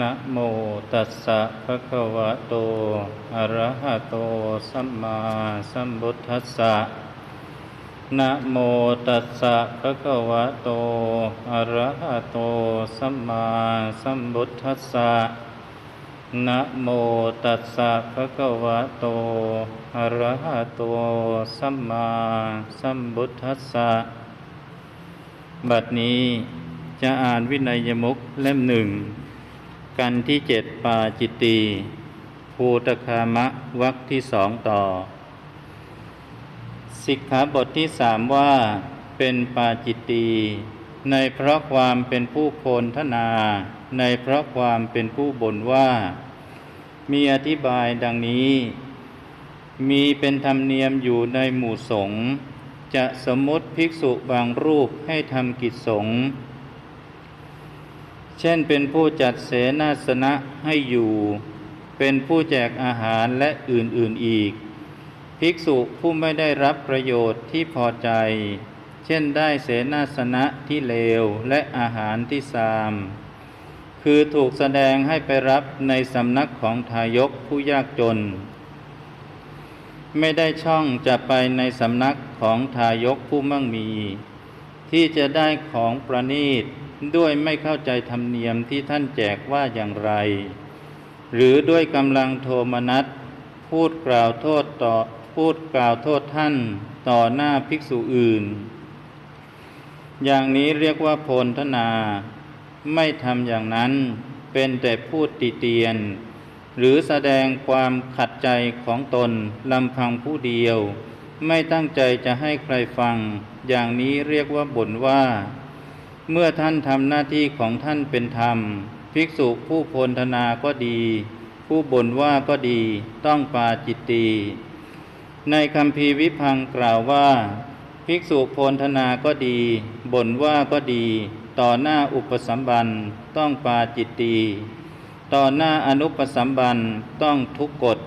นะโมตัสสะภะคะวะโต อะระหะโต สัมมาสัมพุทธัสสะนะโมตัสสะภะคะวะโต อะระหะโต สัมมาสัมพุทธัสสะนะโมตัสสะภะคะวะโต อะระหะโต สัมมาสัมพุทธัสสะบัดนี้จะอ่านวินัยมุกเล่มหนึ่ง กันที่เจ็ดปาจิตตีภูตคามะวักที่สองต่อ สิกขาบทที่สามว่า เป็นปาจิตตีในเพราะความเป็นผู้โพนทนา ในเพราะความเป็นผู้บ่นว่า มีอธิบายดังนี้ มีเป็นธรรมเนียมอยู่ในหมู่สงฆ์จะสมมติภิกษุบางรูปให้ทำกิจสงฆ์ เช่นเป็นผู้จัดเสนาสนะให้อยู่ เป็นผู้แจกอาหารและอื่นๆอีก ภิกษุผู้ไม่ได้รับประโยชน์ที่พอใจ เช่นได้เสนาสนะที่เลวและอาหารที่ซาม คือถูกแสดงให้ไปรับในสำนักของทายกผู้ยากจน ไม่ได้ช่องจะไปในสำนักของทายกผู้มั่งมี ที่จะได้ของประนีต ด้วยไม่เข้าใจธรรมเนียมที่ท่านแจกว่าอย่างไร หรือด้วยกำลังโทมนัสพูดกล่าวโทษต่อพูดกล่าวโทษท่านต่อหน้าภิกษุอื่น อย่างนี้เรียกว่าโพนทนา ไม่ทำอย่างนั้นเป็นแต่พูดติเตียน หรือแสดงความขัดใจของตนลำพังผู้เดียว ไม่ตั้งใจจะให้ใครฟัง อย่างนี้เรียกว่าบ่นว่า เมื่อท่านทำหน้าที่ของท่านเป็นธรรม ภิกษุผู้พนธนาก็ดี ผู้บ่นว่าก็ดีต้องปาจิตตีในคำพีวิพังกล่าวว่า ภิกษุพนธนาก็ดี บ่นว่าก็ดี ต่อหน้าอุปสัมบันต้องปาจิตตีต่อหน้าอนุปสัมบันต้องทุกกฎ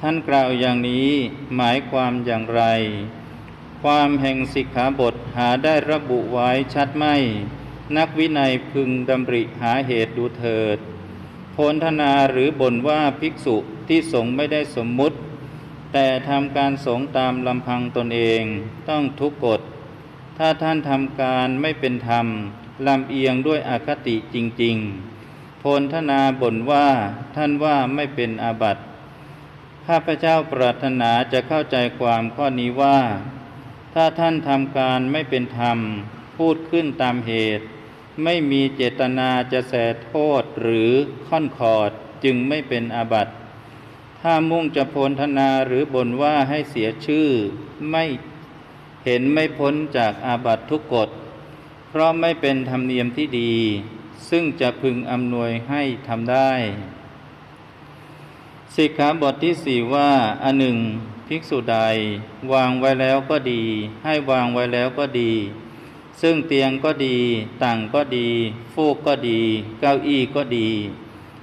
ท่านกล่าวอย่างนี้หมายความอย่างไร ความแห่งสิกขาบทหาได้ระบุไว้ชัดไม่ นักวินัยพึงดำริหาเหตุดูเถิดโพนธนาหรือบ่นว่าภิกษุที่สงไม่ได้สมมุติ แต่ทำการสงตามลำพังตนเองต้องทุกกฎ ถ้าท่านทำการไม่เป็นธรรมลำเอียงด้วยอคติจริง ๆ โพนธนาบ่นว่าท่านว่าไม่เป็นอาบัติข้าพเจ้าปรารถนาจะเข้าใจความข้อนี้ว่า ถ้าท่านทำการไม่เป็นธรรม พูดขึ้นตามเหตุ ไม่มีเจตนาจะแสโทษหรือค่อนขอดจึงไม่เป็นอาบัติถ้ามุ่งจะพนธนาหรือบ่นว่าให้เสียชื่อ ไม่เห็นไม่พ้นจากอาบัติทุกกฎ เพราะไม่เป็นธรรมเนียมที่ดี ซึ่งจะพึงอำนวยให้ทำได้ สิกขาบทที่สี่ว่าอันหนึ่ง ภิกษุใด วางไว้แล้วก็ดี ให้วางไว้แล้วก็ดี ซึ่งเตียงก็ดี ต่างก็ดี ฟูกก็ดี เก้าอี้ก็ดี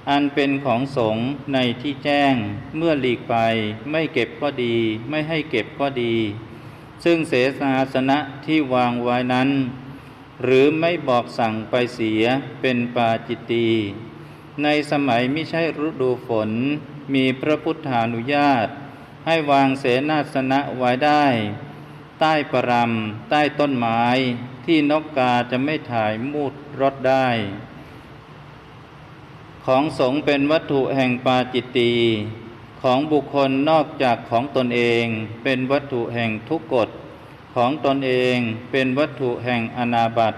อันเป็นของสงฆ์ในที่แจ้งเมื่อหลีกไป ไม่เก็บก็ดี ไม่ให้เก็บก็ดี ซึ่งเสนาสนะที่วางไว้นั้น หรือไม่บอกสั่งไปเสียเป็นปาจิตตีในสมัยไม่ใช่ฤดูฝน มีพระพุทธานุญาต ให้วางเสนาสนะไว้ได้ ใต้ประรำใต้ต้นไม้ที่นกกาจะไม่ถ่ายมูดรถได้ ของสงเป็นวัตถุแห่งปาจิตตีของบุคคลนอกจากของตนเองเป็นวัตถุแห่งทุกกฎของตนเองเป็นวัตถุแห่งอนาบัต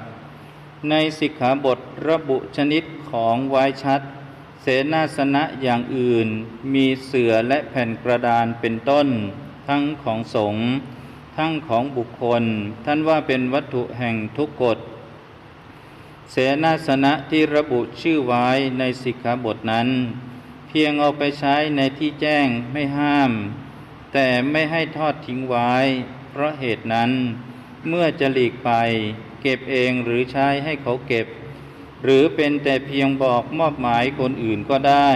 ในสิกขาบทระบุชนิดของไว้ชัด เสนาสนะอย่างอื่นมีเสื่อและแผ่นกระดานเป็นต้น ทั้งของสงฆ์ทั้งของบุคคล ท่านว่าเป็นวัตถุแห่งทุกกฎ เสนาสนะที่ระบุชื่อไว้ในสิกขาบทนั้น เพียงเอาไปใช้ในที่แจ้งไม่ห้าม แต่ไม่ให้ทอดทิ้งไว้ เพราะเหตุนั้น เมื่อจะหลีกไป เก็บเองหรือใช้ให้เขาเก็บ หรือเป็นแต่เพียงบอกมอบหมายคนอื่นก็ได้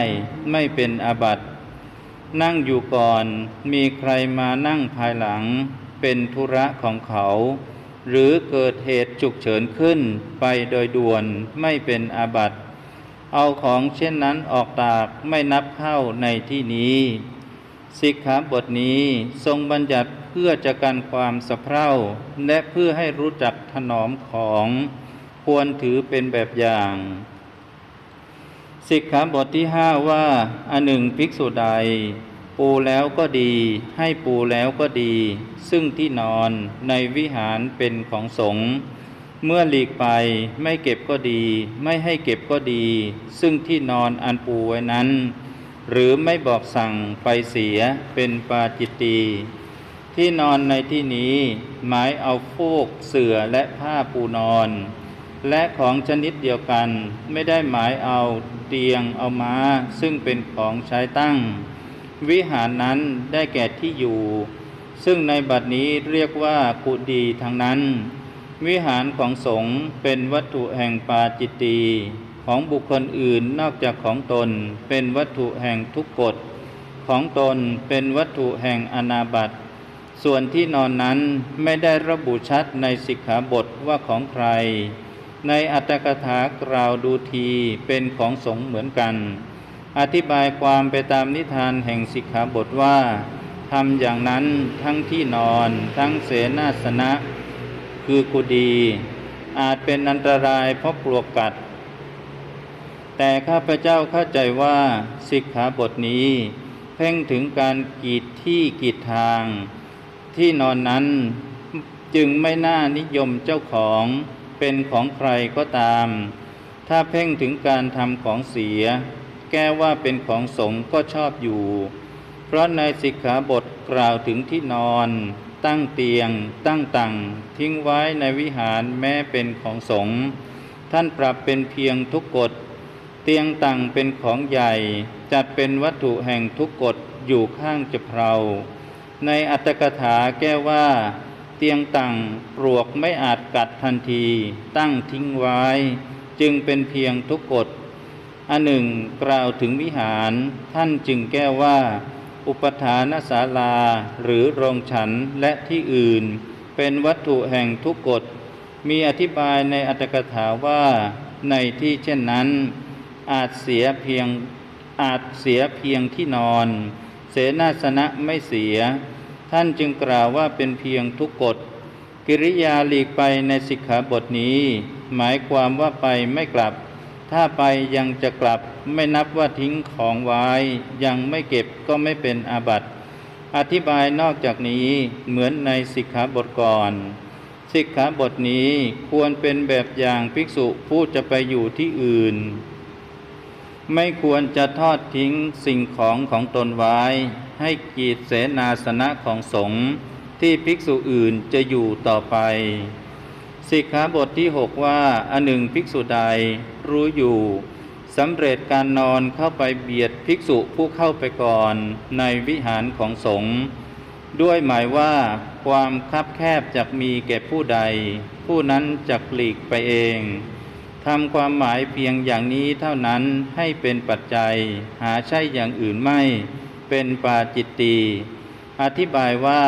ไม่เป็นอาบัติ นั่งอยู่ก่อนมีใครมานั่งภายหลัง เป็นธุระของเขา หรือเกิดเหตุฉุกเฉินขึ้นไปโดยด่วนไม่เป็นอาบัติเอาของเช่นนั้นออกตากไม่นับเข้าในที่นี้สิกขาบทนี้ทรงบัญญัติเพื่อจะกันความสะเพร่าและเพื่อให้รู้จักถนอมของ ควรถือเป็นแบบอย่าง สิกขาบทที่ห้าว่าอันหนึ่งภิกษุใด ปูแล้วก็ดี ให้ปูแล้วก็ดี ซึ่งที่นอนในวิหารเป็นของสงฆ์เมื่อหลีกไปไม่เก็บก็ดี ไม่ให้เก็บก็ดี ซึ่งที่นอนอันปูไว้นั้น หรือไม่บอกสั่งไปเสียเป็นปาจิตตีที่นอนในที่นี้ หมายเอาฟูกเสื่อและผ้าปูนอน และของชนิดเดียวกันไม่ได้หมายเอาเตียงเอาม้า ซึ่งเป็นของใช้ตั้ง วิหารนั้นได้แก่ที่อยู่ ซึ่งในบัดนี้เรียกว่ากุดีทั้งนั้น วิหารของสงฆ์เป็นวัตถุแห่งปาจิตตีของบุคคลอื่นนอกจากของตนเป็นวัตถุแห่งทุกกฎของตนเป็นวัตถุแห่งอนาบัตส่วนที่นอนนั้นไม่ได้ระบุชัดในสิกขาบทว่าของใคร ในอัตถกถากล่าวดูทีเป็นของสงฆ์เหมือนกัน อธิบายความไปตามนิทานแห่งสิกขาบทว่าทำอย่างนั้นทั้งที่นอนทั้งเสนาสนะ คือกุดี อาจเป็นอันตรายเพราะปลวกกัด แต่ข้าพเจ้าเข้าใจว่าสิกขาบทนี้ เพ่งถึงการกีดที่กีดทาง ที่นอนนั้นจึงไม่น่านิยมเจ้าของ เป็นของใครก็ตาม ถ้าเพ่งถึงการทำของเสีย แก้ว่าเป็นของสงก็ชอบอยู่ เพราะในสิกขาบทกล่าวถึงที่นอน ตั้งเตียง ตั้งตังทิ้งไว้ในวิหารแม้เป็นของสงท่านปรับเป็นเพียงทุกกฎ เตียงตังเป็นของใหญ่ จัดเป็นวัตถุแห่งทุกกฎอยู่ข้างจะเพราในอัตถกถาแก้ว่า เตียงตังปลวกไม่อาจกัดทันทีตั้งทิ้งไว้ จึงเป็นเพียงทุกกฎอันหนึ่งกล่าวถึงวิหาร ท่านจึงแก้ว่า อุปทานศาลาหรือโรงฉันและที่อื่น เป็นวัตถุแห่งทุกกฎมีอธิบายในอัตถกถาว่าในที่เช่นนั้น อาจเสียเพียงอาจเสียเพียงที่นอน เสนาสนะไม่เสีย ท่านจึงกล่าวว่าเป็นเพียงทุกกฎ กิริยาหลีกไปในสิกขาบทนี้ หมายความว่าไปไม่กลับ ถ้าไปยังจะกลับไม่นับว่าทิ้งของไว้ ยังไม่เก็บก็ไม่เป็นอาบัติอธิบายนอกจากนี้เหมือนในสิกขาบทก่อน สิกขาบทนี้ควรเป็นแบบอย่างภิกษุผู้จะไปอยู่ที่อื่น ไม่ควรจะทอดทิ้งสิ่งของของตนไว้ ให้กีดเสนาสนะของสงฆ์ที่ภิกษุอื่นจะอยู่ต่อไป สิกขาบทที่ 6 ว่าอันหนึ่งภิกษุใดรู้อยู่สำเร็จการนอนเข้าไปเบียดภิกษุผู้เข้าไปก่อนในวิหารของสงฆ์ด้วยหมายว่าความคับแคบจะมีแก่ผู้ใด ผู้นั้นจะหลีกไปเองทำความหมายเพียงอย่างนี้เท่านั้นให้เป็นปัจจัยหาใช่อย่างอื่นไม่ เป็นปาจิตตีอธิบายว่า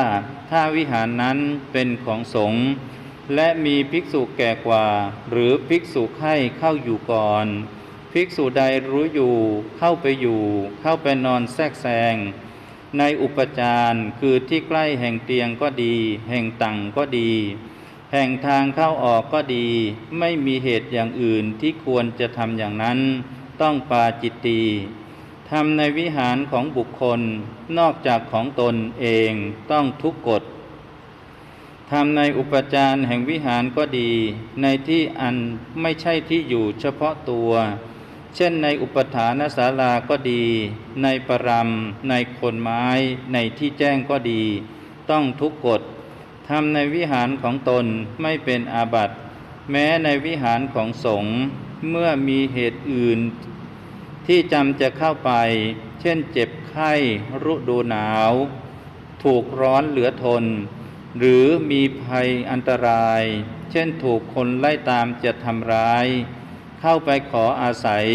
ถ้าวิหารนั้นเป็นของสงฆ์และมีภิกษุแก่กว่า หรือภิกษุไข้เข้าอยู่ก่อน ภิกษุใดรู้อยู่เข้าไปอยู่ เข้าไปนอนแทรกแซง ในอุปจารคือที่ใกล้แห่งเตียงก็ดี แห่งตังก็ดี แห่งทางเข้าออกก็ดี ไม่มีเหตุอย่างอื่นที่ควรจะทำอย่างนั้น ต้องปาจิตตี ทำในวิหารของบุคคลนอกจากของตนเองต้องทุกกฎทำในอุปจารแห่งวิหารก็ดี ในที่อันไม่ใช่ที่อยู่เฉพาะตัว เช่นในอุปถานศาลาก็ดี ในปรำในคนไม้ ในที่แจ้งก็ดี ต้องทุกกฎทำในวิหารของตนไม่เป็นอาบัติ แม้ในวิหารของสงฆ์เมื่อมีเหตุอื่น ที่จำจะเข้าไป เช่นเจ็บไข้รุดูหนาว ถูกร้อนเหลือทน หรือมีภัยอันตราย เช่นถูกคนไล่ตามจะทำร้าย เข้าไปขออาศัย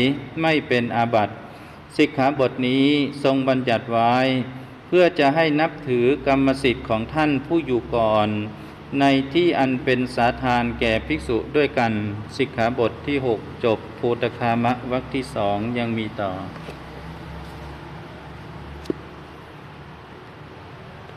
ไม่เป็นอาบัติสิกขาบทนี้ทรงบัญญัติไว้ เพื่อจะให้นับถือกรรมสิทธิ์ของท่านผู้อยู่ก่อน ในที่อันเป็นสาทานแก่ภิกษุด้วยกันสิกขาบทที่ 6 จบภูตคามะวรรคที่สองยังมีต่อ